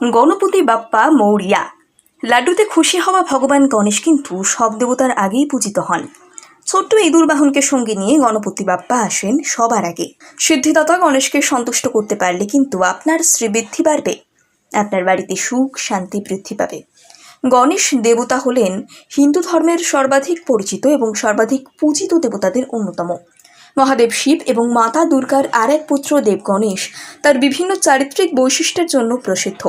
গণপতি বাপ্পা মৌরিয়া। লাড্ডুতে খুশি হওয়া ভগবান গণেশ কিন্তু সব দেবতার আগেই পূজিত হন। ছোট্ট ইঁদুর বাহনকে সঙ্গে নিয়ে গণপতি বাপ্পা আসেন সবার আগে। সিদ্ধিদাতা গণেশকে সন্তুষ্ট করতে পারলে কিন্তু আপনার শ্রীবৃদ্ধি বাড়বে। আপনার বাড়িতে সুখ, শান্তি, বৃদ্ধি পাবে। গণেশ দেবতা হলেন হিন্দু ধর্মের সর্বাধিক পরিচিত এবং সর্বাধিক পূজিত দেবতাদের অন্যতম। মহাদেব শিব এবং মাতা দুর্গার আর এক পুত্র দেব গণেশ তার বিভিন্ন চারিত্রিক বৈশিষ্ট্যের জন্য প্রসিদ্ধ।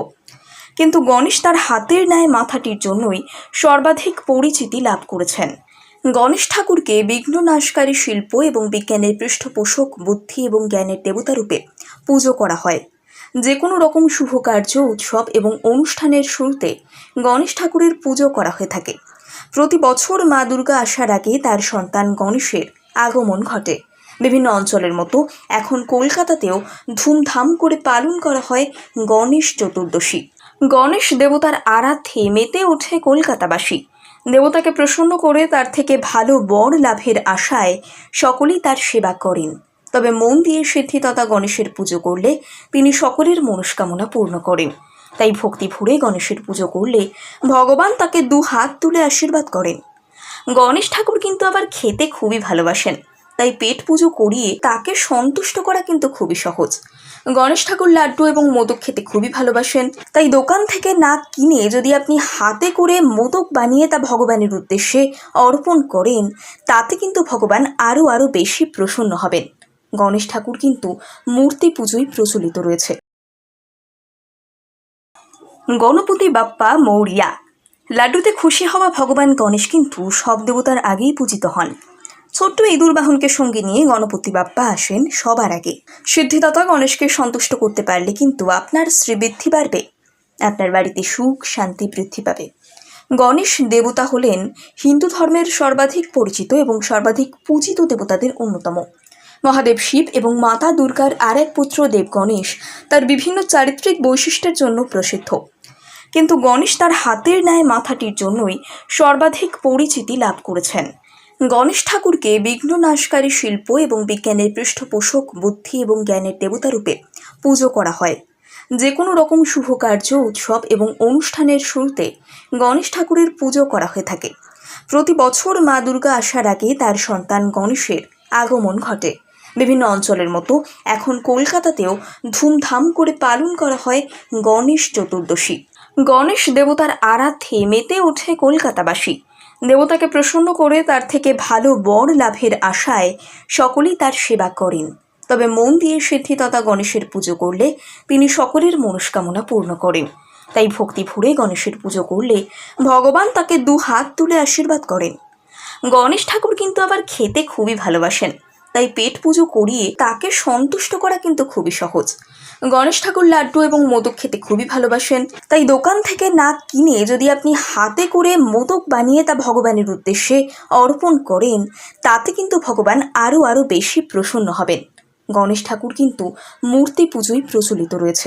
কিন্তু গণেশ তার হাতের ন্যায় মাথাটির জন্যই সর্বাধিক পরিচিতি লাভ করেছেন। গণেশ ঠাকুরকে বিঘ্ন নাশকারী শিল্প এবং বিজ্ঞানের পৃষ্ঠপোষক বুদ্ধি এবং জ্ঞানের দেবতা রূপে পুজো করা হয়। যে কোনো রকম শুভ কার্য, উৎসব এবং অনুষ্ঠানের শুরুতে গণেশ ঠাকুরের পুজো করা হয়ে থাকে। প্রতি বছর মা দুর্গা আসার আগে তার সন্তান গণেশের আগমন ঘটে। বিভিন্ন অঞ্চলের মতো এখন কলকাতাতেও ধুমধাম করে পালন করা হয় গণেশ চতুর্দশী। গণেশ দেবতার আরাধ্যে মেতে ওঠে কলকাতাবাসী। দেবতাকে প্রসন্ন করে তার থেকে ভালো বর লাভের আশায় সকলেই তার সেবা করেন। তবে মন দিয়ে সিদ্ধি তথা গণেশের পুজো করলে তিনি সকলের মনস্কামনা পূর্ণ করেন। তাই ভক্তি ভরে গণেশের পুজো করলে ভগবান তাকে দু হাত তুলে আশীর্বাদ করেন। গণেশ ঠাকুর কিন্তু আবার খেতে খুবই ভালোবাসেন। তাই পেট পুজো করিয়ে তাকে সন্তুষ্ট করা কিন্তু খুবই সহজ। গণেশ ঠাকুর লাড্ডু এবং মোদক খেতে খুবই ভালোবাসেন। তাই দোকান থেকে না কিনে যদি আপনি হাতে করে মোদক বানিয়ে তা ভগবানের উদ্দেশ্যে অর্পণ করেন, তাতে কিন্তু ভগবান আরও আরও বেশি প্রসন্ন হবেন। গণেশ ঠাকুর কিন্তু মূর্তি পুজোই প্রচলিত রয়েছে। গণপতি বাপ্পা মৌরিয়া। লাড্ডুতে খুশি হওয়া ভগবান গণেশ কিন্তু সব দেবতার আগেই পূজিত হন। ছোট্ট ইঁদুর বাহনকে সঙ্গে নিয়ে গণপতি বাপ্পা আসেন সবার আগে। সিদ্ধিদাতা গণেশকে সন্তুষ্ট করতে পারলে কিন্তু আপনার শ্রীবৃদ্ধি বাড়বে। আপনার বাড়িতে সুখ, শান্তি বৃদ্ধি পাবে। গণেশ দেবতা হলেন হিন্দু ধর্মের সর্বাধিক পরিচিত এবং সর্বাধিক পূজিত দেবতাদের অন্যতম। মহাদেব শিব এবং মাতা দুর্গার আর এক পুত্র দেব গণেশ তার বিভিন্ন চারিত্রিক বৈশিষ্ট্যের জন্য প্রসিদ্ধ। কিন্তু গণেশ তার হাতের ন্যায় মাথাটির জন্যই সর্বাধিক পরিচিতি লাভ করেছেন। গণেশ ঠাকুরকে বিঘ্ন নাশকারী শিল্প এবং বিজ্ঞানের পৃষ্ঠপোষক বুদ্ধি এবং জ্ঞানের দেবতা রূপে পুজো করা হয়। যে কোনো রকম শুভ কার্য, উৎসব এবং অনুষ্ঠানের শুরুতে গণেশ ঠাকুরের পুজো করা হয়ে থাকে। প্রতি বছর মা দুর্গা আসার আগে তার সন্তান গণেশের আগমন ঘটে। বিভিন্ন অঞ্চলের মতো এখন কলকাতাতেও ধুমধাম করে পালন করা হয় গণেশ চতুর্দশী। গণেশ দেবতার আরাধ্যে মেতে ওঠে কলকাতাবাসী। দেবতাকে প্রসন্ন করে তার থেকে ভালো বর লাভের আশায় সকলেই তার সেবা করেন। তবে মন দিয়ে সিদ্ধি তথা গণেশের পুজো করলে তিনি সকলের মনস্কামনা পূর্ণ করেন। তাই ভক্তি ভরে গণেশের পুজো করলে ভগবান তাকে দু হাত তুলে আশীর্বাদ করেন। গণেশ ঠাকুর কিন্তু আবার খেতে খুবই ভালোবাসেন। তাই পেট পুজো করিয়ে তাকে সন্তুষ্ট করা কিন্তু খুবই সহজ। গণেশ ঠাকুর লাড্ডু এবং মোদক খেতে খুবই ভালোবাসেন। তাই দোকান থেকে না কিনে যদি আপনি হাতে করে মোদক বানিয়ে তা ভগবানের উদ্দেশ্যে অর্পণ করেন, তাতে কিন্তু ভগবান আরও আরও বেশি প্রসন্ন হবেন। গণেশ ঠাকুর কিন্তু মূর্তি পুজোই প্রচলিত রয়েছে।